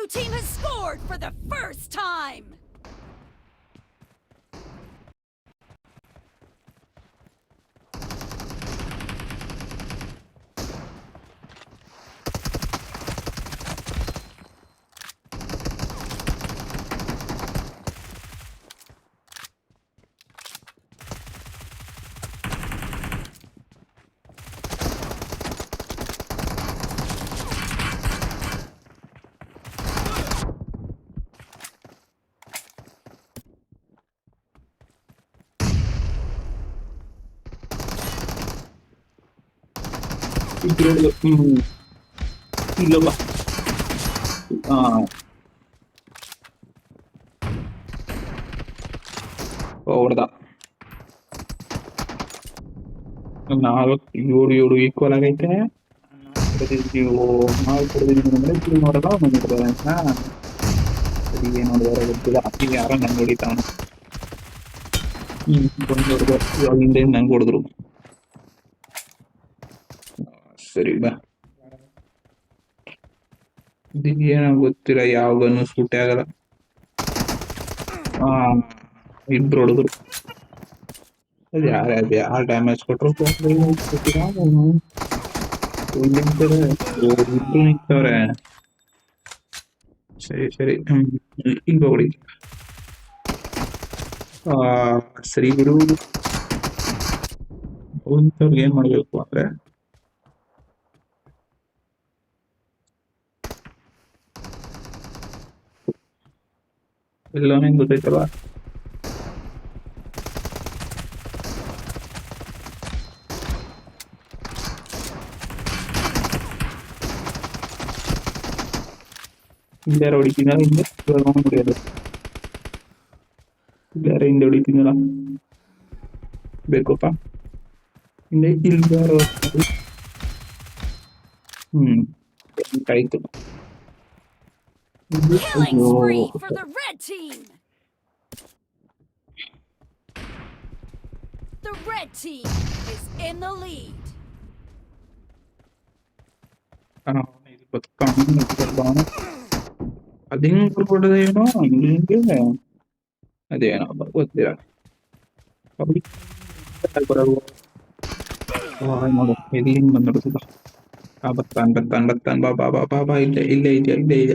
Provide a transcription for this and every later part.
blue team has scored for the first time! இல்லப்பா ஆ ஓவர்தான் ನಾಲ್ಕು ಏಳು ಏಳು ಈಕ್ವಲ್ ಆಗೈತೆ ನಾಲ್ಕು ಹೊಡೆದಿದ್ದೀವಿ ಇಲ್ಲಿ ನೋಡಲ್ಲ ಒಂದು ನೋಡ್ತಾರೆ ಅಂತ ಸರಿ ಏನು ನೋಡಿದಾರೆ ಗೊತ್ತಿಲ್ಲ ಈಗ ಯಾರೋ ನಂಗೆ ಹೊಡಿತಾವನು ಹ್ಞೂ ಬಂದು ಹೊಡೆದ್ರು ಇವಾಗಿಂದ ನಂಗೆ ಹೊಡೆದ್ರು ಸರಿ ಬಾ ಇದಕ್ಕೆ ಏನೋ ಗೊತ್ತಿಲ್ಲ ಯಾವಾಗನು ಸೂಟೇ ಆಗಲ್ಲ. ಇಬ್ರು ಹೊಡೆದ್ರು ಅದು ಯಾರು ಯಾರು ಡ್ಯಾಮೇಜ್ ಕೊಟ್ಟರು ಇಬ್ರು ನಿಂತವ್ರೆ. ಸರಿ ಸರಿ. ಹಿಂಗ ಹೊಡಿ ಸರಿ ಬಿಡು. ಇಂಥವ್ರಿಗೆ ಏನ್ ಮಾಡಬೇಕು ಅಂದ್ರೆ El domingo estoy trabajo. Indar original Indar, vamos a morir. Original. Becopa. Indar Indar. Hmm. Killing ಅಯ್ಯೋ. spree for the red team! The red team is in the lead. ಅದು ಹೆಂಗ್ ಕೊಡೋದೇನೋ ಹಂಗೆ ಅದೇನೋ ಗೊತ್ತಿಲ್ಲ ಅವ್ರಿಗೆ ಬರೋದು ಹಾಯ್ ನೋಡು ಎಲ್ಲಿಂದ ಬಂದಿರೋದಿಲ್ಲ ആ ബത്താൻ ബത്താൻ ബത്താൻ ബാബാ ബാബാ ബാ ഇല്ല ഇല്ല ഇല്ല ഇല്ല ഇല്ല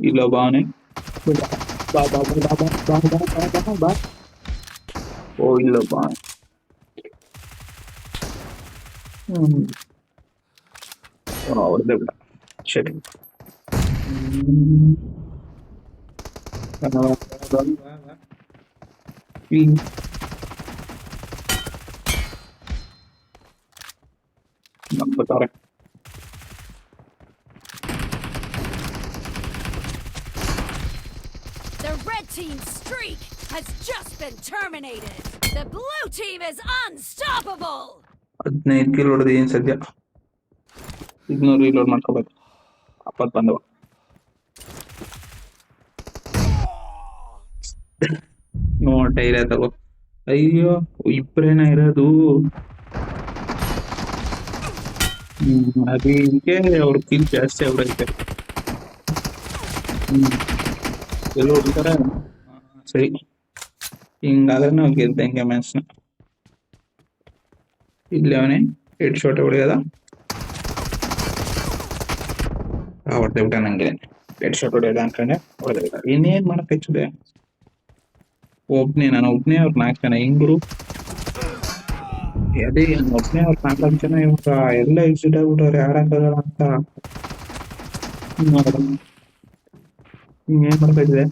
ഇല്ല ബാനെ ഓ ഇല്ല ബാൻ അവിടുത്തെ വിടാം ശരി Mm. ನಂಬುತ್ತಾರೆ The red team's streak has just been terminated. The blue team is unstoppable. ಹದಿನೈದು ಕಿಲೋ ಹೊಡೆದು ಏನು ಸದ್ಯ ಇದನ್ನೂ ರೀಲೋಡ್ ಮಾಡ್ಕೋಬೇಕು ಅಪ್ಪತ್ ಬಂದವ ನೋಟ ಇರ ತಗೋ ಅಯ್ಯೋ ಇಬ್ಬರೇನ ಇರೋದು ಹ್ಮ್ ಅದಕ್ಕೆ ಅವ್ರ ಕಿಲ್ ಜಾಸ್ತಿ ಅವ್ರೈತೆ ಹ್ಮ್. ಎಲ್ಲ ಒಂಥರ ಸರಿ. ಹಿಂಗಾದ್ರೆ ನಾವು ಗೆದ್ದಂಗೆ ಮ್ಯಾಚ್ನ ಇಲ್ಲಿ ಅವನೇ ಹೆಡ್ ಶಾಟ್ ಹೊಡೆಯೋದ. ಹೊಡೆದೆ ಬಿಟ್ಟ ನಂಗೆ. ಹೆಡ್ ಶಾಟ್ ಹೊಡೆಯೋದ ಅನ್ಕೊಂಡೆ. ಹೊಡೆದ ಬಿಟ್ಟ. ಇನ್ನೇನ್ ಮಾಡಕ್ ಹಚ್ಚಿದೆ? ಒಬ್ನೇ ನಾನು ಒಬ್ನೇ ಅವ್ರ ನಾಲ್ಕು ಜನ ಹಿಂಗ್ರು ನಾನು ಒಬ್ನೇ ಅವ್ರ ನಾಲ್ಕು ಜನ ಇವಾಗ ಎಲ್ಲ ಎಕ್ಸಿಟ್ ಆಗ್ಬಿಟ್ಟವ್ರೆ ಆಡಕ್ಕಾಗಲ್ಲ ಅಂತ. ಏನ್ ಮಾಡ್ತಿದ್ದೆ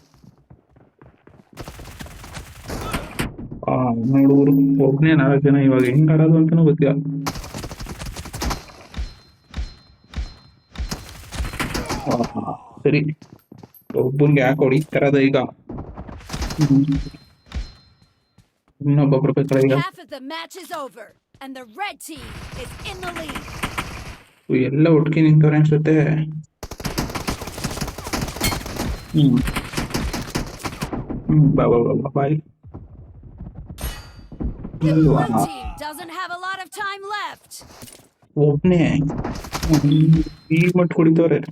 ಆ ನೋಡುವರು ಒಬ್ಬನೇ ನಾಲ್ಕು ಜನ ಇವಾಗ ಹೆಂಗ್ ಆಡೋದು ಅಂತಾನೂ ಗೊತ್ತಿಲ್ಲ. ಸರಿ. ಒಬ್ಬನ್ಗೆ ಯಾಕೆ ಹೊಡಿತಾರದ ಈಗ. ಹ್ಮ್. Half of the match is over and the red team is in the lead. We load King in torrents with the. Mm. Bye, bye, bye, bye. The blue team doesn't have a lot of time left. Oh, no. He's not holding the red.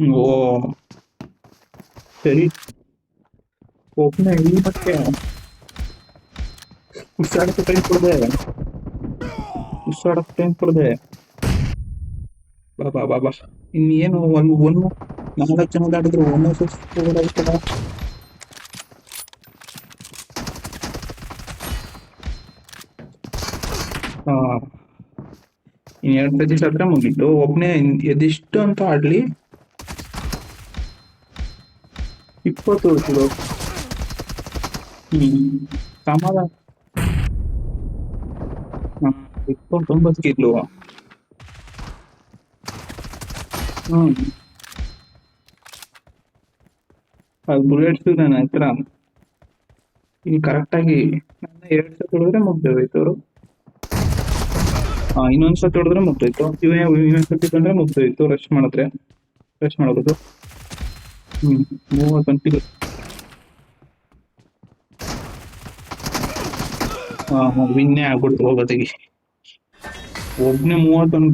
Oh. ಒಬ್ನೇ ಈ ಮಟ್ಟೆ ಉಸಿರಾಡಕ್ಕೆ time ಕೊಡದೆ ಉಸಿರಾಡಕ್ಕೆ time ಕೊಡದೆ ಬಾ ಬಾ ಬಾ ಬಾ ಇನ್ನೇನು ಒಂದು ಒಂದು ನಾಲ್ಕು ಜನ ದಾಟಿದ್ರು ಒಂದೊಂದು ಓಡಾಡ್ತಲ್ಲ ಇನ್ ಎರಡು ಸತಿ ಸತ್ರ ಮುಗೀತು ಒಬ್ಬನೇ ಎದಿಷ್ಟು ಅಂತ ಆಡ್ಲಿ ಇಪ್ಪತ್ತು ಕಿಲೋ ಹ್ಮ್ ಸಮಾಧಾನ ಇಪ್ಪತ್ತೊಂಬತ್ತು ಕಿಲೋ ಹ್ಮ್. ಅದು ಬುಲೆಟ್ಸ್ ನನ್ನ ಹತ್ರ ಇಲ್ಲಿ ಕರೆಕ್ಟಾಗಿ ನನ್ನ ಎರಡು ಸತಿ ಹೊಡೆದ್ರೆ ಮುಗ್ದೋಯ್ತು ಅವರು. ಇನ್ನೊಂದ್ ಸತಿ ಹೊಡೆದ್ರೆ ಮುಗ್ದೋಯ್ತು. ಇವ ಇನ್ನೊಂದ್ ಸತಿ ಬಂದ್ರೆ ಮುಗ್ದೋಯ್ತು. ರಶ್ ಮಾಡಿದ್ರೆ. ರಶ್ ಮಾಡೋದು ಹ್ಮ್ ಮೂವತ್ತು ವಿನ್ನೇ ಆಗ್ಬಿಡ್ತು ಹೋಗೋದಿಗೆ ಒಬ್ನೇ ಮೂವತ್ತೊಂದು